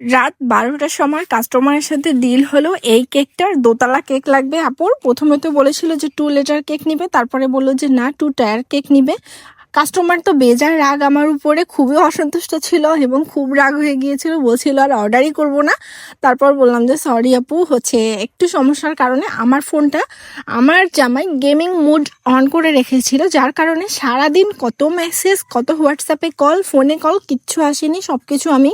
রাত বারোটার সময় কাস্টমারের সাথে ডিল হলো। এই কেকটার দোতলা কেক লাগবে আপুর। প্রথমে তো বলেছিল যে টু লেটার কেক নিবে, তারপরে বলল যে না টু টায়ার কেক নিবে। কাস্টমার তো বেজার রাগ আমার উপরে, খুবই অসন্তুষ্ট ছিল এবং খুব রাগ হয়ে গিয়েছিল, বলছিল আর অর্ডারই করব না। তারপর বললাম যে সরি আপু, হচ্ছে একটু সমস্যার কারণে আমার ফোনটা আমার জামাই গেমিং মুড অন করে রেখেছিল, যার কারণে সারাদিন কত মেসেজ কত হোয়াটসঅ্যাপে কল ফোনে কল কিচ্ছু আসেনি সব কিছু আমি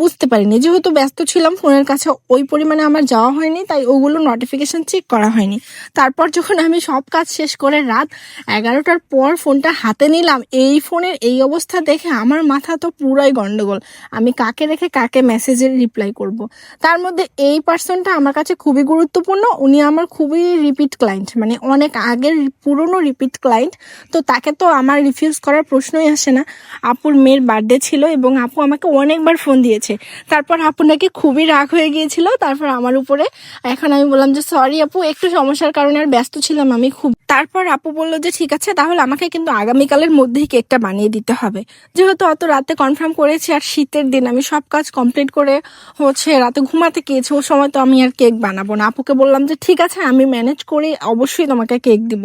বুঝতে পারিনি। যেহেতু ব্যস্ত ছিলাম, ফোনের কাছে ওই পরিমাণে আমার যাওয়া হয়নি, তাই ওগুলো নোটিফিকেশন চেক করা হয়নি। তারপর যখন আমি সব কাজ শেষ করে রাত এগারোটার পর ফোনটা হাতে নিলাম, এই ফোনের এই অবস্থা দেখে আমার মাথা তো পুরাই গন্ডগোল। আমি কাকে রেখে কাকে মেসেজের রিপ্লাই করব। তার মধ্যে এই পার্সনটা আমার কাছে খুবই গুরুত্বপূর্ণ। উনি আমার খুবই রিপিট ক্লায়েন্ট মানে অনেক আগের পুরনো রিপিট ক্লায়েন্ট তো তাকে তো আমার রিফিউজ করার প্রশ্নই আসে না। আপুর মেয়ের বার্থডে ছিল এবং আপু আমাকে অনেকবার ফোন দিয়েছে। তারপর আপু নাকি খুবই রাগ হয়ে গিয়েছিল। তারপর আমার উপরে এখন আমি বললাম যে সরি আপু, একটু সমস্যার কারণে আর ব্যস্ত ছিলাম আমি খুব তারপর আপু বলল যে, ঠিক আছে, তাহলে আমাকে কিন্তু আগামীকালের মধ্যেই কেকটা বানিয়ে দিতে হবে। যেহেতু অত রাতে কনফার্ম করেছি আর শীতের দিন, আমি সব কাজ কমপ্লিট করে হচ্ছে রাতে ঘুমাতে গিয়েছি ও সময় তো আমি আর কেক বানাবো না। আপুকে বললাম যে, ঠিক আছে, আমি ম্যানেজ করে অবশ্যই তোমাকে কেক দিব।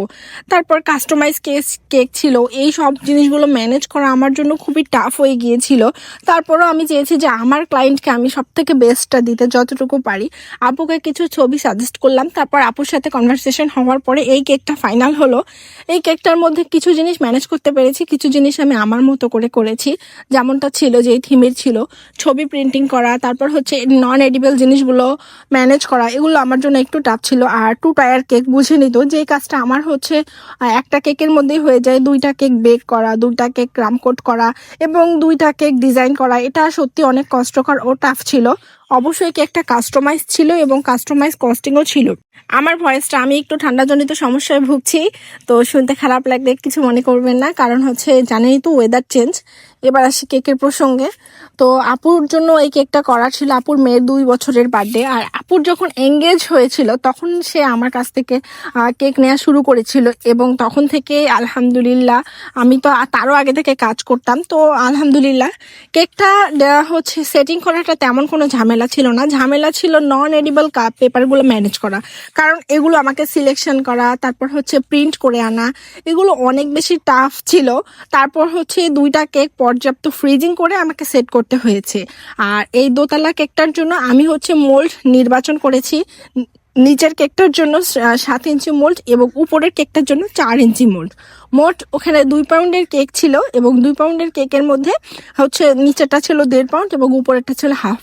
তারপর কাস্টমাইজ কেক কেক ছিল, এই সব জিনিসগুলো ম্যানেজ করা আমার জন্য খুবই টাফ হয়ে গিয়েছিল। তারপরও আমি চেয়েছি যে, আমার ক্লায়েন্টকে আমি সব থেকে বেস্টটা দিতে যতটুকু পারি। আপুকে কিছু ছবি সাজেস্ট করলাম, তারপর আপুর সাথে কনভারসেশন হওয়ার পরে এই কেকটা ফাইনাল হলো। এই কেকটার মধ্যে কিছু জিনিস ম্যানেজ করতে পেরেছি, কিছু জিনিস আমি আমার মতো করে করেছি। যেমনটা ছিল যে থিমের ছিল, ছবি প্রিন্টিং করা, তারপর হচ্ছে নন এডিবল জিনিসগুলো ম্যানেজ করা, এগুলো আমার জন্য একটু টাফ ছিল। আর টু টায়ার কেক বুঝে নিত যে কাজটা আমার হচ্ছে একটা কেকের মধ্যেই হয়ে যায়, দুইটা কেক বেক করা, দুইটা কেক ক্রামকোট করা এবং দুইটা কেক ডিজাইন করা। এটা সত্যি অনেক কষ্টকর ও টাফ ছিল। অবশ্যই একটা কাস্টমাইজ ছিল এবং কাস্টমাইজ কস্টিংও ছিল। আমার ভয়েসটা আমি একটু ঠান্ডাজনিত সমস্যায় ভুগছি, তো শুনতে খারাপ লাগলে কিছু মনে করবেন না, কারণ হচ্ছে জানেনই তো ওয়েদার চেঞ্জ এবার আসি কেকের প্রসঙ্গে। তো আপুর জন্য এই কেকটা করা ছিল আপুর মেয়ের দুই বছরের বার্থডে আর আপুর যখন এঙ্গেজ হয়েছিল তখন সে আমার কাছ থেকে কেক নেওয়া শুরু করেছিল এবং তখন থেকে আলহামদুলিল্লাহ আমি তো তারও আগে থেকে কাজ করতাম। তো আলহামদুলিল্লাহ কেকটা হচ্ছে সেটিং করাটা তেমন কোনো ঝামেলা ছিল না। ঝামেলা ছিল নন এডিবল কাপ পেপারগুলো ম্যানেজ করা। কারণ এগুলো আমাকে সিলেকশন করা, তারপর হচ্ছে প্রিন্ট করে আনা, এগুলো অনেক বেশি টাফ ছিল। তারপর হচ্ছে দুইটা কেক পর্যাপ্ত ফ্রিজিং করে আমাকে সেট করতে হয়েছে। আর এই দোতলা কেকটার জন্য আমি হচ্ছে মোল্ড নির্বাচন করেছি। নিচের কেকটার জন্য সাত ইঞ্চি মোল্ড এবং উপরের কেকটার জন্য চার ইঞ্চি মোল্ড মোট ওখানে দুই পাউন্ডের কেক ছিল এবং দুই পাউন্ডের কেকের মধ্যে হচ্ছে নিচেরটা ছিল দেড় পাউন্ড এবং উপরেরটা ছিল হাফ